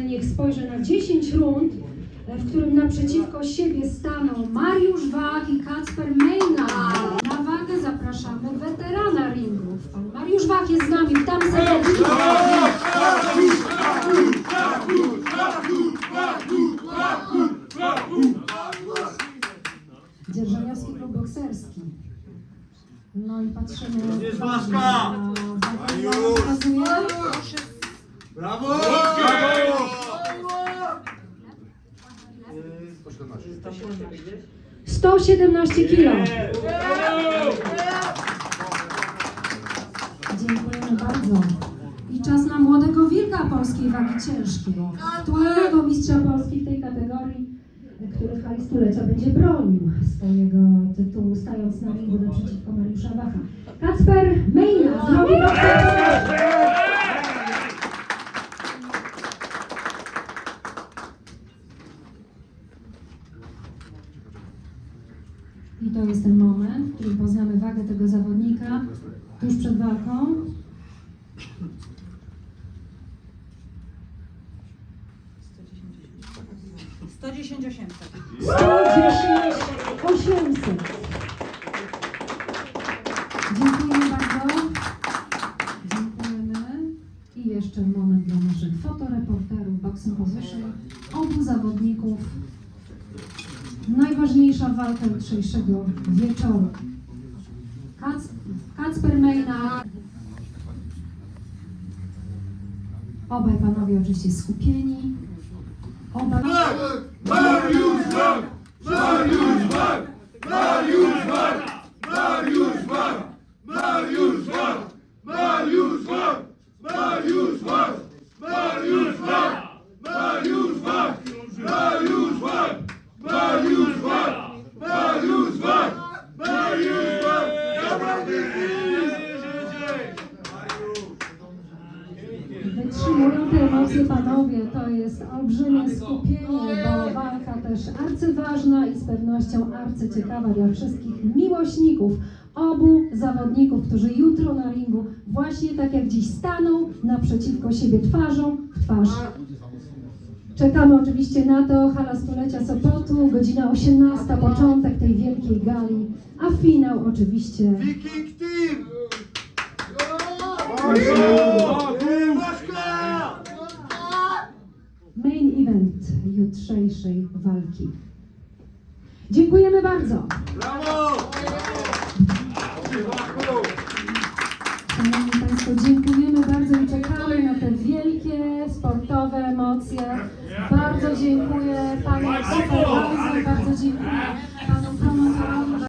ale niech spojrzę na 10 rund, e, w którym naprzeciwko siebie staną Mariusz Wach i Kacper Mejna. Na wagę zapraszamy weterana ringów. Pan Mariusz Wach jest z nami. Witamy serdecznie. Dzierżoniowski klub bokserski. No i patrzymy. Jest Blaszka! na Brawo! Po 17. 117 kilo. Dziękujemy bardzo. I czas na młodego wilka polskiej wagi ciężkiej. Aktualnego mistrza Polski w tej kategorii, który w hali stulecia będzie bronił swojego tytułu, stając na ringu naprzeciwko Mariusza Wacha. Kacper Mejna zrobi I to jest ten moment, w którym poznamy wagę tego zawodnika tuż przed walką. Sto dziesięć osiemset. 110 800. Dziękujemy bardzo. Dziękujemy. I jeszcze moment dla naszych fotoreporterów Boxing Position. Obu zawodników. Najważniejsza walka jutrzejszego wieczoru. Kac, Kacper Mejna. Obaj panowie oczywiście skupieni. Obaj... Wach! Mariusz! Mariusz Wytrzymują te emocje panowie, to jest olbrzymie skupienie, bo walka też arcyważna i z pewnością arcyciekawa dla wszystkich miłośników obu zawodników, którzy jutro na ringu właśnie tak jak dziś staną naprzeciwko siebie twarzą w twarz. Czekamy oczywiście na to, hala stulecia Sopotu, godzina 18, początek tej wielkiej gali, a finał oczywiście Viking Team! Jutrzejszej walki. Dziękujemy bardzo. Brawo! Szanowni Państwo, dziękujemy bardzo i czekamy na te wielkie sportowe emocje. Bardzo dziękuję Panu Superwizorom, bardzo dziękuję Panu promotorowi.